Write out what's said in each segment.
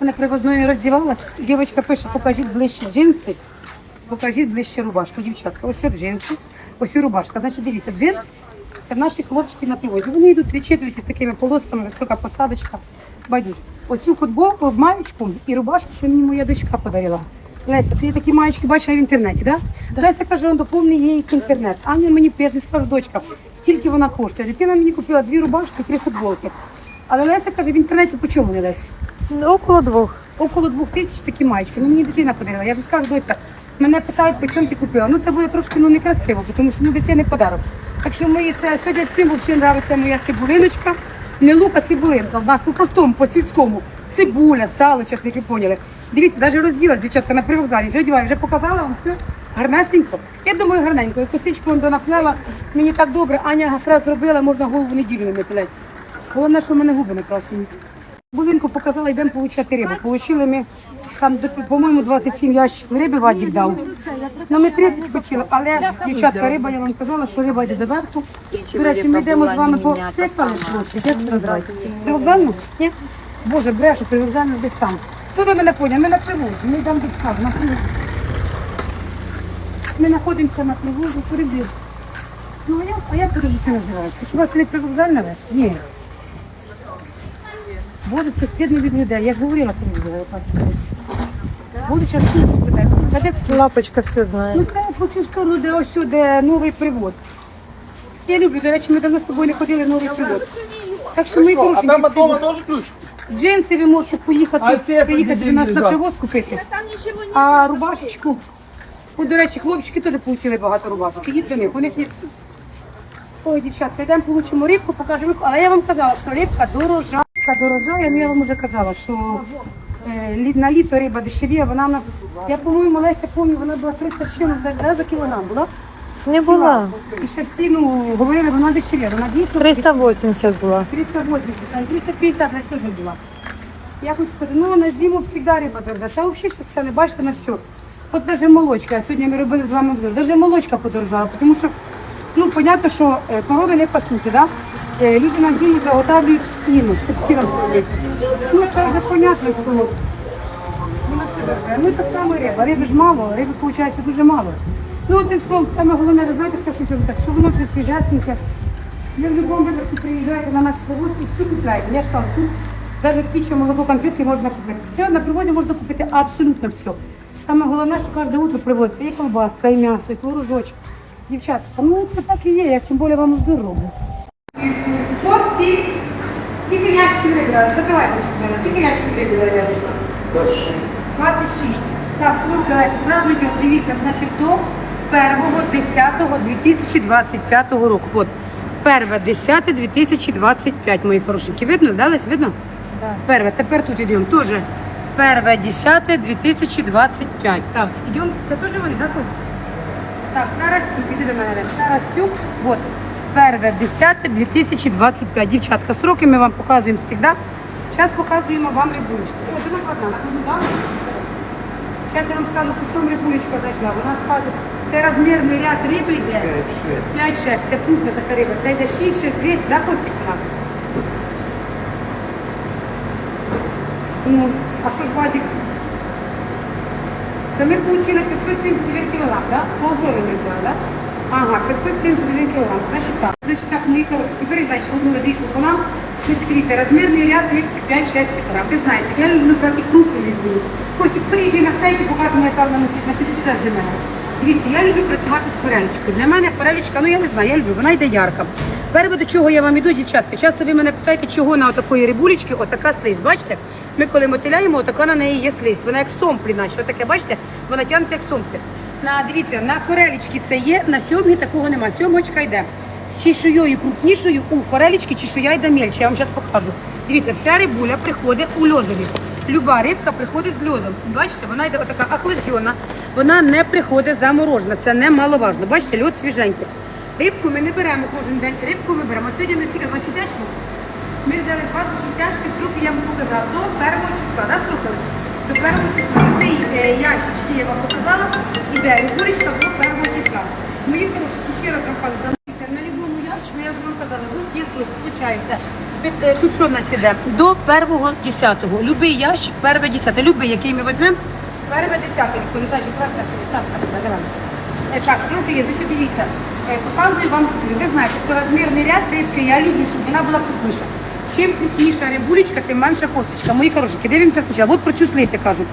Вона привозною роздівалась. Дівчинка пише, покажіть ближче джинси, покажіть ближче рубашку. Дівчатка, ось от джинси, ось і рубашка. Значить, дивіться, джинс це наші хлопчики на привозі. Вони йдуть відчитують із такими полосками, висока посадочка. Байдуть. Ось цю футболку, маєчку і рубашку це мені моя дочка подарила. Леся, ти такі маєчки бачила в інтернеті, да? Леся каже, он доповний її інтернет. Аня мені не скажу, дочка, скільки вона коштує. Дитина мені купила дві рубашки і три футболки. Але Леся каже, в інтернеті по чому не Леся? Ну, Около двох. Около двох тисяч такі маєчки. Ну мені дитина подарила. Я ж скажу, доця, мене питають, по чому ти купила. Ну це буде трошки ну, некрасиво, тому що ну, дитини подарок. Так що мої це сьогодні всім взагалі нравиться моя цибулиночка. Не лук, а цибулинка. У нас по-простому, по-сільському. Цибуля, сало, чесники поняли. Дивіться, навіть розділась, дівчатка, на привокзалі. Вже одягаю, вже показала вам все гарнесенько. Я думаю, гарненько. Косичку вон донаплела. Мені так добре. Аня гафра зробила, можна голову неділю не мити Лесі. Головне, що в мене губи не красені. Булинку показала, йдемо получати рибу. Получили ми там, по-моєму, 27 ящиків риби Вадік дав. Ну, ми 30 хотіли, але дівчатка риба, я вам казала, що риба йде до верху. До речі, ми йдемо з вами по саме гроші, де це розбирати? При? Ні? Боже, брешу, при вокзальну десь там. Хто ви мене поняв? Ми на привозі, ми йдемо до скажу, на привозі. Ми знаходимося на привозі, перебір. Ну, а як, а тут це називається? Хіба це не привокзальна вес? Ні. Боже, це стидно від людей. Я ж говорила про людей. Буде зараз тут. Це? Лапочка все знає. Ну це по цю сторону, де ось сюди новий привоз. Я люблю, до речі, ми давно з тобою не ходили в новий привоз. Так що ми А там дома тоже ключ? Джинси ви можете поїхати, приїхати до нас на привоз купити. А рубашечку. От, до речі, хлопчики теж отримали багато рубашок. Ідіть до них, у них є все. Ой, дівчатка, йдемо получимо рибку, покажемо рибку. Але я вам казала, що рибка дорожа. Рибка дорожає, ну я вам вже казала, що е, на літо риба дешевіє, вона на... Я, по-моєму, Леся пам'ятаю, вона була 300 з чимось да, за кілограм, була? Не була. І ще всі ну, говорили, вона дешевіє, вона дійсно 380 була. 380, там 350 десь теж була. Я хочу сказати, ну на зиму завжди риба дорожа. Та взагалі зараз це не бачите на все. От навіть молочка, сьогодні ми робили з вами навіть молочка подорожала, тому що, ну, понятно, що е, корови не пасуться, да? Е, Люди на зиму заготавлюють сіно, щоб сіно було. Ну, це вже понятно, що. Ну, так само риба. Риби ж мало, риби, виходить, дуже мало. Ну, одним словом, саме головне, ви знаєте, що хочу сказати, що воно все свіжесеньке, ви в будь-якому випадку приїжджаєте на наш завод і все купляєте. Я ж кажу, тут навіть піче, молоко, конфетки можна купити. Все на приводі можна купити абсолютно все. Саме головне, що кожне утро приводиться і колбаска, і м'ясо, і творожочок. Дівчатка, ну це так і є, я ж тим більше вам обзор. Хлопці, скільки ящиків вибрали? Закривайте, скільки ящиків вибрали, рядочка? 26. Так, слухай, Леся, сразу йдемо, дивіться, значить, до 1.10.2025 року. Вот, 1.10.2025, мої хорошенькі. Видно, да, Лесь, видно? Да. Перве, тепер тут йдемо, теж 1.10.2025. Так, йдемо, це теж вони, так? Так, Тарасюк, іди до мене, Тарасюк, вот, 1.10.2025. Дівчатка, сроки ми вам показуємо завжди. Зараз показуємо вам рибулечку. О, це накладна, накладну. Зараз я вам скажу, по чому рибулечка зайшла. Вона скаже, це розмірний ряд риби йде. 5-6. Це крупна така риба. Це йде 6, 6, 200, да, Костя? Ну, а що ж Вадик? Це ми отримали 571 кілограм, да? Ми взяли, да? Ага, 571 кілограм. Значить так. Значить так, хороші. Значить, одну медичну колам. Значить, дивіться, розмірний ряд рибки 5-6 кілограм. Ви знаєте, я люблю такі крупні люблю. Костік, приїжджай на сайті, покажемо, яка вона носить. Значить, ти туди для мене. Дивіться, я люблю працювати з форелечкою. Для мене форелечка, ну я не знаю, я люблю, вона йде ярка. Перше, до чого я вам іду, дівчатка. Часто ви мене питаєте, чого на отакої рибулечки отака слизь. Бачите? Ми коли мотиляємо, отака на неї є слизь. Вона як сомплі, наче. Отаке, бачите? Вона тягнеться як сомплі. На, дивіться, на форелечки це є, на сьомгі такого нема. Сьомочка йде. З чешуєю крупнішою у форелечки чешуя йде мельче. Я вам зараз покажу. Дивіться, вся рибуля приходить у льодові. Люба рибка приходить з льодом. Бачите, вона йде отака охлаждена. Вона не приходить заморожена. Це немаловажно. Бачите, льод свіженький. Рибку ми не беремо кожен день. Рибку ми беремо. От Сьогодні ми всі 26 ящиків. Ми взяли 26 ящиків, строки я вам показала. До першого числа, да, строкались? До першого числа. Цей е, ящик, вам показала, іде рибулечка до першого числа. Мої хороші, тут ще раз кажу, замовіться на любому ящику, я вже вам казала, тут є строчка, виходить е, Тут що в нас іде? До первого десятого. Любий ящик, перше десяте. Любий, який ми візьмемо, перше десяте. Не знаю, правда. Так, так, так. Е, сроки є, значить дивіться. Е, Показую вам, ви знаєте, що розмірний ряд рибки я люблю, щоб вона була крупніша. Чим крупніша рибулечка, тим менша косточка. Мої хорошенькі, дивимося спочатку. От про цю слися кажуть.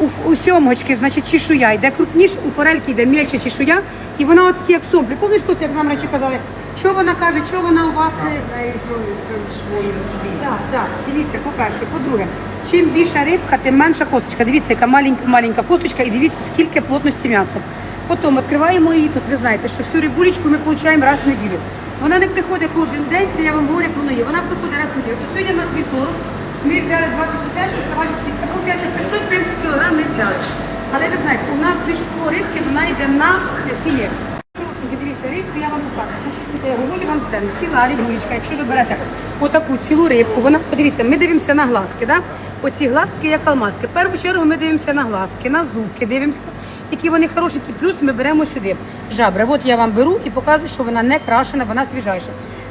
У, у сьомочки, значить, чешуя йде крупніше, у форельки йде м'яча чешуя, і вона от такі, як сомплі. Помніш, Костя, як нам речі казали, що вона каже, що вона у вас... е, так, так, дивіться, по-перше, по-друге, чим більша рибка, тим менша косточка. Дивіться, яка маленька, маленька косточка, і дивіться, скільки плотності м'яса. Потім відкриваємо її тут. Ви знаєте, що всю рибулечку ми отримуємо раз в неділю. Вона не приходить кожен день, це я вам говорю, воно є. Вона приходить раз в неділю. От сьогодні у нас вівторок, ми взяли 20 десятку, це виходить 570 кг ми взяли. Але ви знаєте, у нас більшість рибки, вона йде на філе. Дивіться, рибку я вам покажу. Значить, я вам це, ціла рибулечка, якщо ви берете отаку цілу рибку, вона, подивіться, ми дивимося на глазки, да? Оці глазки як алмазки. В першу чергу ми дивимося на глазки, на зубки дивимося, які вони хорошенькі, плюс ми беремо сюди жабри. От я вам беру і показую, що вона не крашена, вона свіжайша.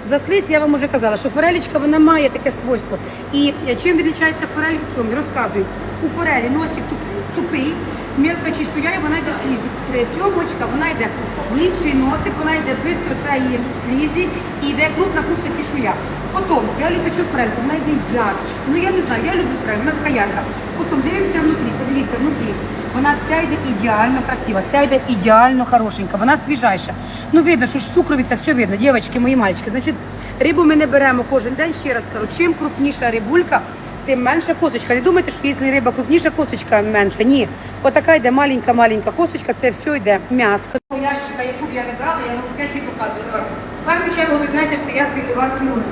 За слизь я вам вже казала, що форелечка вона має таке свойство. І чим відрізняється форель від цьому? Розказую. У форелі носик туп- тупий, мелка чешуя, і вона йде слізі. Е, Сьомочка, вона йде глибший носик, вона йде без цієї слізі і йде крупна крупна чешуя. Потім я люблю форельку, вона йде ярче. Ну я не знаю, я люблю форель, вона така ярка. Потім дивимося внутрі, подивіться, внутрі. Вона вся йде ідеально красива, вся йде ідеально хорошенька, вона свіжайша. Ну видно, що ж сукровиця, все видно, дівчатки, мої мальчики. Значить, рибу ми не беремо кожен день, ще раз кажу, чим крупніша рибулька, тим менша косточка. Не думайте, що якщо риба крупніша, косточка менша. Ні. Отака йде маленька-маленька косточка, це все йде м'ясо. Ящика, яку б я не брала, я вам п'ять показую. В першу чергу ви знаєте, що я світова ціную.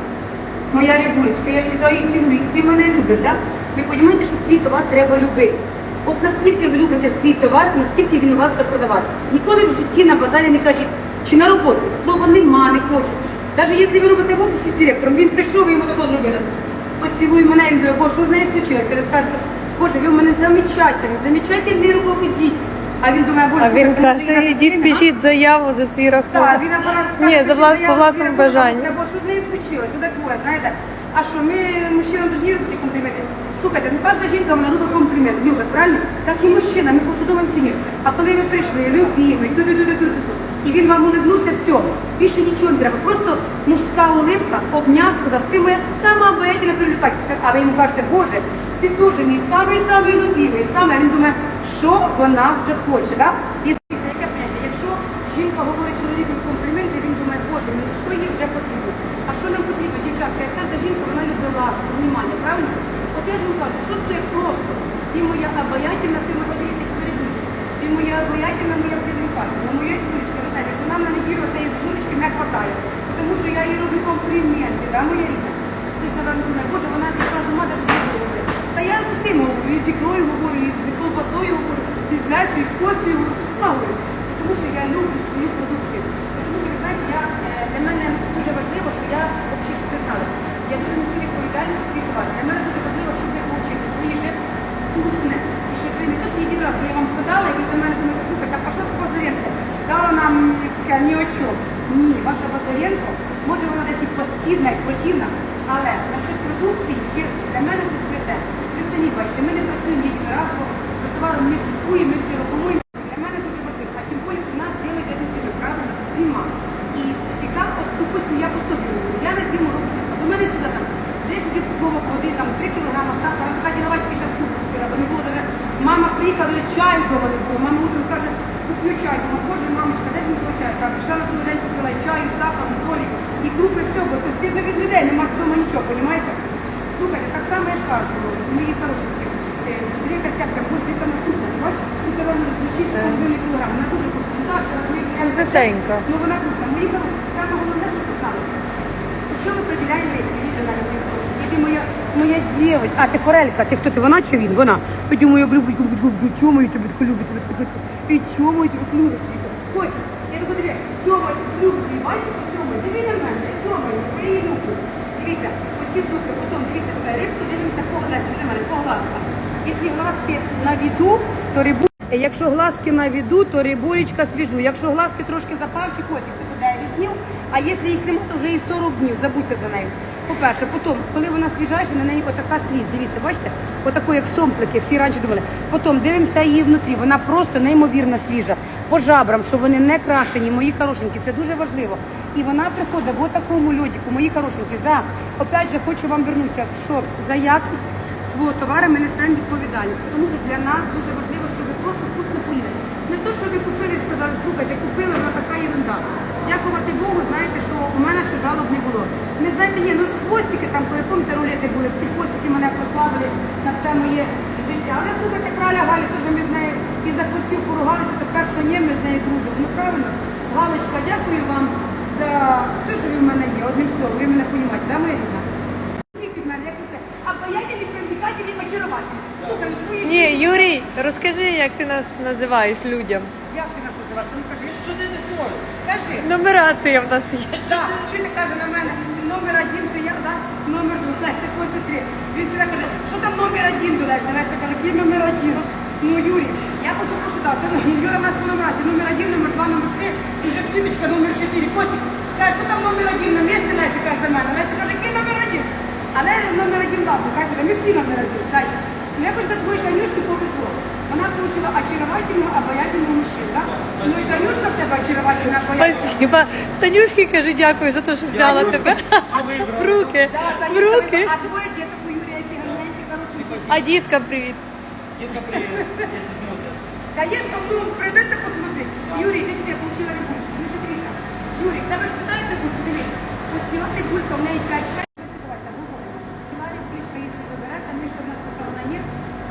Моя рибулечка, я її ціную. Ви мене любите, так? Ви розумієте, що свій товар треба любити. От наскільки ви любите свій товар, наскільки він у вас буде продаватися. Ніколи в житті на базарі не кажіть, чи на роботі. Слова нема, не хочу. Навіть якщо ви робите в офісі з директором, він прийшов і йому тако зробили. Поцілуй мене, він говорить, боже, що з нею случилося? Ви скажете, боже, ви в мене замечательний, замечательний руководитель. А він думає, боже, А він слухай, каже, ідіть пишіть заяву за свій так, він апарат Ні, за влас, по власному бажанню. Бо що з нею случилось? Що таке, знаєте? А що, ми мужчинам дуже робити компліменти? Слухайте, ну кожна жінка вона робить комплімент, любить, правильно? Так і мужчина, ми посудовуємо що ні. А коли ви прийшли, любимий, ту ту ту ту ту і він вам улибнувся, все, більше нічого не треба. Просто мужська улибка, обняв, сказав, ти моя сама обаятельна привлекательна. А ви йому кажете, Боже, ти теж мій самий-самий любимий, саме. Він думає, що вона вже хоче, так? І? Якщо жінка говорить чоловікові компліменти, він думає, боже, мені що їй вже потрібно? А що нам потрібно, дівчатка? Як кожна жінка, вона любить ласку, внимання, правильно? От я ж вам кажу, що стоїть просто? Ти моя обаятельна, ти моя дивіться, рибучка. Ти моя обаятельна, моя привлекательна. Моя дівчинка, знаєте, що нам на неділю цієї зурочки не вистачає. Тому що я їй роблю компліменти, да, моя рідна? Ти напевно думає, боже, вона зійшла з ума, навіть не говорить. Та я з усім говорю, і з ікрою говорю, і з колбасою говорю, і з м'ясою, і з костю говорю, всіма говорю. Тому що я люблю свою продукцію. Тому що, ви знаєте, я, е, для мене дуже важливо, що я, взагалі, щоб ви знали, я дуже несу відповідальність за свій товар. Для мене дуже важливо, щоб ви отримали свіже, вкусне. І щоб ви не то, що єдиний раз я вам подала, і ви за мене думаєте, слухайте, а пішла по Базаренко, дала нам таке ні о. Ні, ваша Базаренко, може вона десь і поскідна, і противна, але насчет продукції, чесно, для мене це святе. Ви самі бачите, ми не працюємо єдиноразово, за товаром ми слідкуємо, ми всі рахуємо. Для мене дуже важливо, а тим більше у нас делать это зима, правильно? Зима. І всегда, от, допустим, я по собі говорю, я на зиму роблю запас. У мене сюди там 10 кубок води, там 3 кілограми сахара, така діловачки зараз купила, бо не було даже, мама приїхала, даже чаю вдома не було. Мама утром каже, куплю чай. Думаю, боже, мамочка, де ж мені того чаю? Так, пішла на другий день купила чаю, сахар, солі, і крупи, все, бо це стидно від людей, нема вдома нічого, розумієте? Слухайте, так само я ж кажу, мої хорошенькі, Грека цяпка, може, яка вона крупна, ти бачиш? Тут вона з 6,5 кг, вона дуже крупна. Зитенька. Ну вона крупна. Мої хороші, саме головне, що знали. Що ми приділяємо дивіться на хороші? Ти моя, моя дівчинка. А, ти форелька, ти хто ти? Вона чи він? Вона. Я думаю, я люблю, люблю, люблю, чому я тебе тебе таку. І чому я тебе люблю? Ой, я таку диві, чому я тебе люблю? Бачите, чому? Диви на мене, чому я її люблю. Дивіться, оці зуби, потім дивіться, рибку дивимося по глазу, на мене, по глазкам. Якщо глазки на віду, то рибу. Якщо глазки на віду, то рибулечка свіжу. Якщо глазки трошки запавші, котик, це що 9 днів, а якщо їх немає, то вже і 40 днів, забудьте за нею. По-перше, потім, коли вона свіжайша, на неї отака сліз. Дивіться, бачите? Отаку, як сомплики, всі раніше думали. Потім дивимося її внутрі, вона просто неймовірно свіжа. По жабрам, що вони не крашені, мої хорошенькі, це дуже важливо. І вона приходить в такому льодику, мої хорошенькі, за, опять же, хочу вам вернутися, що за якість свого товару ми несемо відповідальність. Тому що для нас дуже важливо, просто вкусно поїли. Не то, що ви купили і сказали, слухайте, купили, вона така ерунда. Дякувати Богу, знаєте, що у мене ще жалоб не було. Не знаєте, ні, ну хвостики там, коли помните, рулети були, ті хвостики мене прославили на все моє життя. Але слухайте, краля Галі, теж ми з нею і за хвостів поругалися, тепер що ні, ми з нею дружимо. Ну правильно, Галочка, дякую вам за все, що ви в мене є. Одним словом, ви мене розумієте, да, моя рідна? від мене, як це, обаятельний, привлекательний, очаровательний. Слухай, твої Ні, Юрій, розкажи, як ти нас називаєш людям. Як ти нас називаєш? Ну кажи. Що ти не зможеш? Кажи. Нумерація в нас є. Да. Що ти каже на мене? Номер один це я, да? Номер два, Леся, ось три. Він завжди каже, що там номер один до Леся? Леся каже, який номер один? Ну, Юрій, я хочу просто так, це ну, Юра в нас по нумерації. Номер один, номер два, номер три, і вже квіточка номер чотири. Костік, каже, що там номер один на місці Леся каже за мене. Леся каже, який номер один? Але номер один ладно, хай буде, ми всі номер один. Зайчик. Ну, якось до твоєї Танюшки повезло. Вона отримала очаровательного, обаятельного мужчину, так? Ну і Танюшка в тебе очаровательна, обаятельна. Спасибо. Танюшки кажу дякую за те, що взяла тебе в руки. Да, В Танюшка, руки. А двоє діток у Юрія, які гарненькі, хороші. А діткам привіт. Детка, привет, если смотрят. Конечно, ну, прийдеться посмотрети. Юрій, ти сюди, я отримала рибульку. Ну, що дивіться. Юрій, тебе ж рибульку, дивіться. От ціла рибулька, в неї 5-6. Ціла рибулечка, якщо ви берете, ми що в нас така вона є,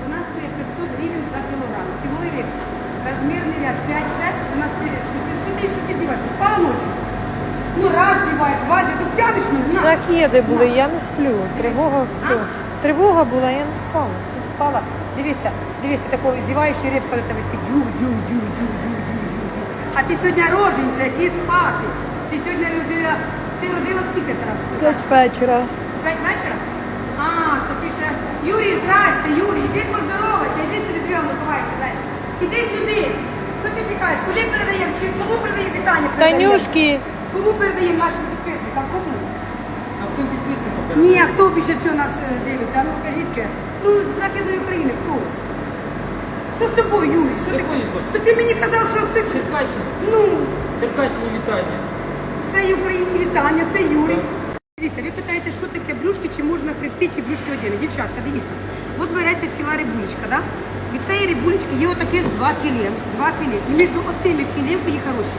вона стоїть 500 гривень за кілограм. Цілої рибки. Розмірний 5-6, вона стоїть. Що ти, що ти, що ти зіваєш? Спала ночі? Ну, раз зіває, два зіває, тут тянеш мене. на. Шахеди були, я не сплю. Тривога все. Тривога була, я не спала. Ти спала. Дивися, дивися, такого зіваючи рибка до тебе ти дю, дю, дю, дю, дю, дю, дю, дю. А ти сьогодні роженця, який спати. Ти сьогодні родила, ти родила скільки раз? П'ять вечора. П'ять вечора? А, то ти ще. Юрій, здрасте, Юрій, іди поздоровайся, іди сюди дві дай. Іди сюди. Що ти тікаєш? Куди передаємо? Чи кому передаємо вітання? передаємо? Танюшки, Кому передаємо нашим підписникам? Кому? А всем підписникам Ні, а хто більше всього нас е, дивиться? А Ну кажіть, ну з Західної України, хто? Що з тобою, Юрій? Що ти хочеш? То ти мені казав, що хтось. Черкащина. Ну, Черкащина вітання. все Україні вітання, це Юрій. Дивіться, ви питаєте, що таке брюшки, чи можна хребти, чи брюшки одягнути. Дівчатка, дивіться. От береться ціла рибулечка, да? Від цієї рибулечки є отакі два філе. Два філе. І між оцими філе, мої хороші,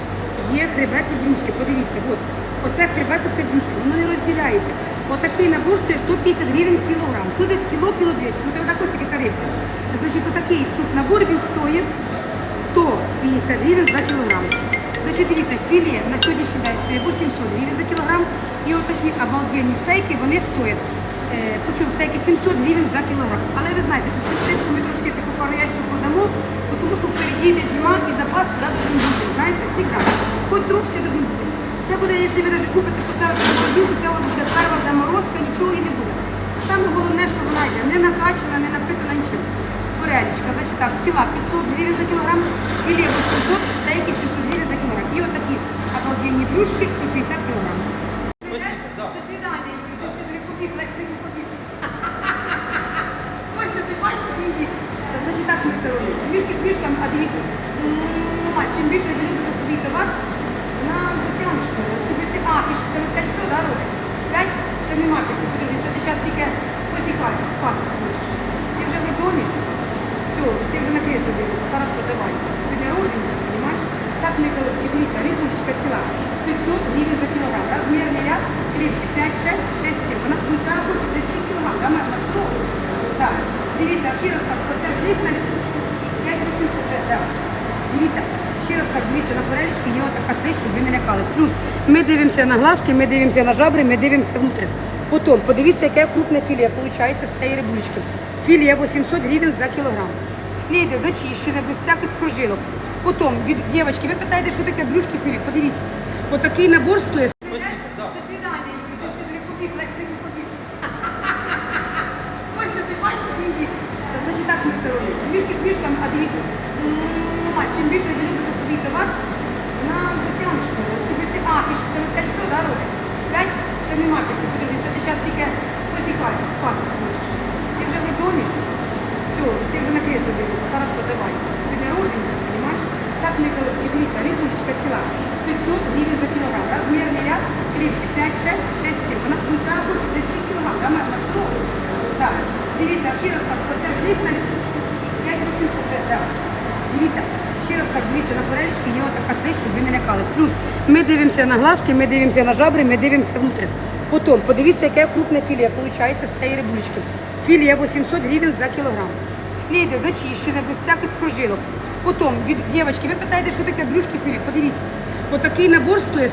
є хребет і брюшки. Подивіться, от. Оце хребет, оце брюшки. Воно не розділяється. Отакий набор стоїть 150 гривень кілограм. Тут десь кіло, кіло 200. Ну, треба ось яка рибка. Значить, отакий суп набор, він стоїть 150 гривень за кілограм. Значить, дивіться, філе на сьогоднішній день стоїть 800 гривень за кілограм. І отакі обалденні стейки, вони стоять. Е, почув стейки 700 гривень за кілограм. Але ви знаєте, що цю стейку ми трошки таку пару ящиків продамо, тому що впереді йде зима і запас завжди бути. Знаєте, завжди. Хоч трошки должен бути. Це буде, якщо ви навіть купите, поставите на морозилку, це у вас буде перша заморозка, нічого і не буде. Саме головне, що вона йде не накачана, не напитана нічим. Форелечка, значить так, ціла 500 гривень за кілограм, філе 800, стейки 700 гривень за кілограм. І отакі обалденні брюшки 150 кілограм. Спасибо, да. До свидання, Юрій, до свидання, побіг, Лесь, не побіг. Костя, ти бачиш, він є. Значить так, ми коротше, смішки з мішками, а дивіться, м, а чим більше ви любите собі товар, на затягнеш мене. А, ти ж тебе 5 часов, да, робить? 5? Ще нема п'яти, подивіться, ти зараз тільки посіхаєш, спати хочеш. Ти вже в роддомі? Все, ти вже на кресло дивишся. Хорошо, давай. Ти для роження, понимаешь? Так, мої дорожки, дивіться, рибулечка ціла. 500 гривень за кілограм. Розмірний ряд рибки 5, 6, 6, 7. Вона ну, треба хоче десь 6 кілограм, да, на дорогу. Так. Дивіться, ще раз кажу, оце на 5, 8, 6, да. Дивіться, ще раз дивіться, на форелечці є отака слизь, щоб ви не лякались. Плюс ми дивимося на глазки, ми дивимося на жабри, ми дивимося внутрі. Потім, подивіться, яке крупне філе, виходить, з цієї рибулечки. Філе 800 гривень за кілограм. Філе зачищене, без всяких прожилок. Потім, від дівчатки, ви питаєте, що таке брюшки філе, подивіться. Отакий набор стоїть. До свидання, до свидання, побіг, Лесь, не побіг. Костя, ти бачиш, він. Значить так, ми коротше, смішки з мішками, а дивіться, м, чим більше ви любите собі товар, на затягнеш мене. Тобі ти, а, ти ж тебе 5 часов, да, робить? 5? Ще нема тільки, подивись, це ти зараз тільки посіхаєш, спати хочеш. Ти вже в домі? Все, ти вже на кресло дивишся. Хорошо, давай. Ти дороженька, розумієш? Так, мої дорожки, дивіться, рибулечка ціла. 500 гривень за кілограм. Розмірний ряд рибки 5, 6, 6, 7. Вона ну, треба хоче, це 6 кілограм, да, на дорогу. Дивіться, ще раз кажу, оця злісна 5 років вже, так. Дивіться, ще раз так дивіться, на форелечки є отака слизь, щоб ви не лякались. Плюс ми дивимося на глазки, ми дивимося на жабри, ми дивимося внутрі. Потім, подивіться, яке крупне філія виходить з цієї рибулечки. Філія 800 гривень за кілограм. Філія зачищена, без всяких прожилок. Потім, від дівчатки, ви питаєте, що таке брюшки філі? Подивіться. Отакий набор стоїть